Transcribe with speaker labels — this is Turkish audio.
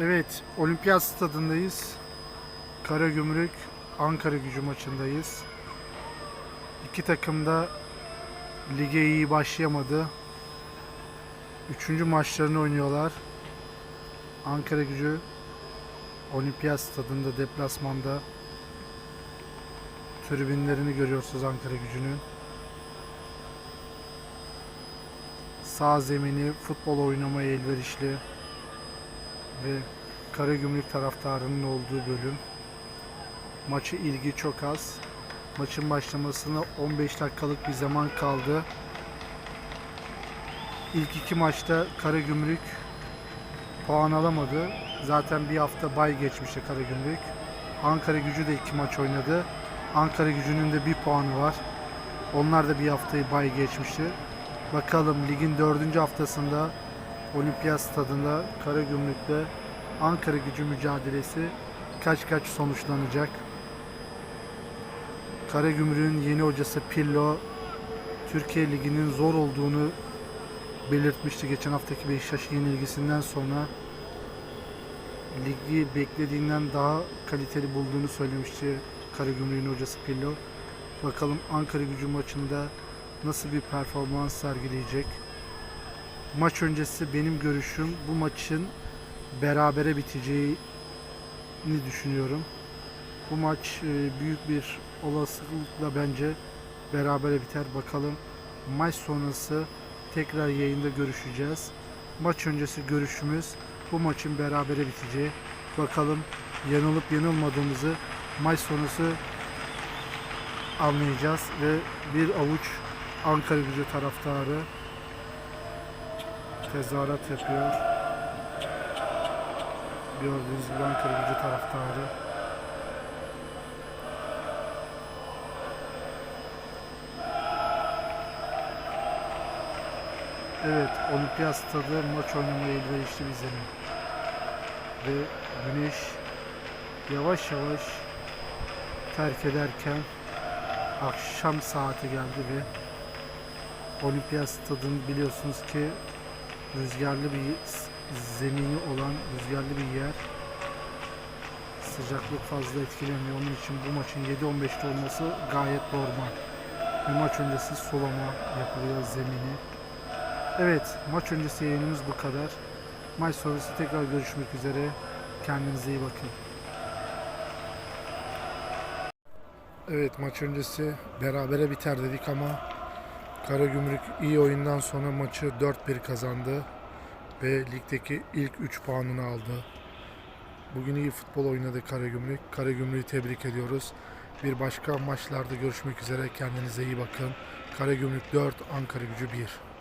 Speaker 1: Evet, Olimpiyat stadındayız. Karagümrük Ankara gücü maçındayız. İki takım da lige iyi başlayamadı. Üçüncü maçlarını oynuyorlar. Ankara gücü Olimpiyat stadında deplasmanda tribünlerini görüyorsunuz Ankara gücünün. Sağ zemini futbol oynamaya elverişli ve Karagümrük taraftarının olduğu bölüm. Maçı ilgi çok az. Maçın başlamasına 15 dakikalık bir zaman kaldı. İlk iki maçta Karagümrük puan alamadı. Zaten bir hafta bay geçmişti Karagümrük. Ankara gücü de iki maç oynadı. Ankara gücünün de bir puanı var. Onlar da bir haftayı bay geçmişti. Bakalım ligin dördüncü haftasında Olimpiyat stadında Karagümrük'le Ankara gücü mücadelesi kaç kaç sonuçlanacak. Karagümrük'ün yeni hocası Pirlo Türkiye Ligi'nin zor olduğunu belirtmişti geçen haftaki Beşiktaş yenilgisinden sonra ligi beklediğinden daha kaliteli bulduğunu söylemişti Karagümrük'ün hocası Pirlo. Bakalım Ankara gücü maçında nasıl bir performans sergileyecek. Maç öncesi benim görüşüm bu maçın berabere biteceğini düşünüyorum. Bu maç e, büyük bir olasılıkla bence berabere biter. Bakalım maç sonrası tekrar yayında görüşeceğiz. Maç öncesi görüşümüz bu maçın berabere biteceği. Bakalım yanılıp yanılmadığımızı maç sonrası anlayacağız ve bir avuç Ankara gücü taraftarı tezahürat yapıyor. Gördüğünüz gibi Ankara gücü taraftarı. Evet, Olimpiyat stadı maç oynamaya elverişli bir zemin. Ve güneş yavaş yavaş terk ederken akşam saati geldi ve Olimpiyat stadının biliyorsunuz ki rüzgarlı bir zemini olan rüzgarlı bir yer. Sıcaklık fazla etkilemiyor. Onun için bu maçın 7-15'te olması gayet normal. Ve maç öncesi sulama yapılıyor zemini. Evet, maç öncesi yayınımız bu kadar. Maç sonrası tekrar görüşmek üzere. Kendinize iyi bakın. Evet, maç öncesi berabere biter dedik ama Karagümrük iyi oyundan sonra maçı 4-1 kazandı ve ligdeki ilk 3 puanını aldı. Bugün iyi futbol oynadı Karagümrük. Karagümrük'ü tebrik ediyoruz. Bir başka maçlarda görüşmek üzere. Kendinize iyi bakın. Karagümrük 4, Ankara Gücü 1.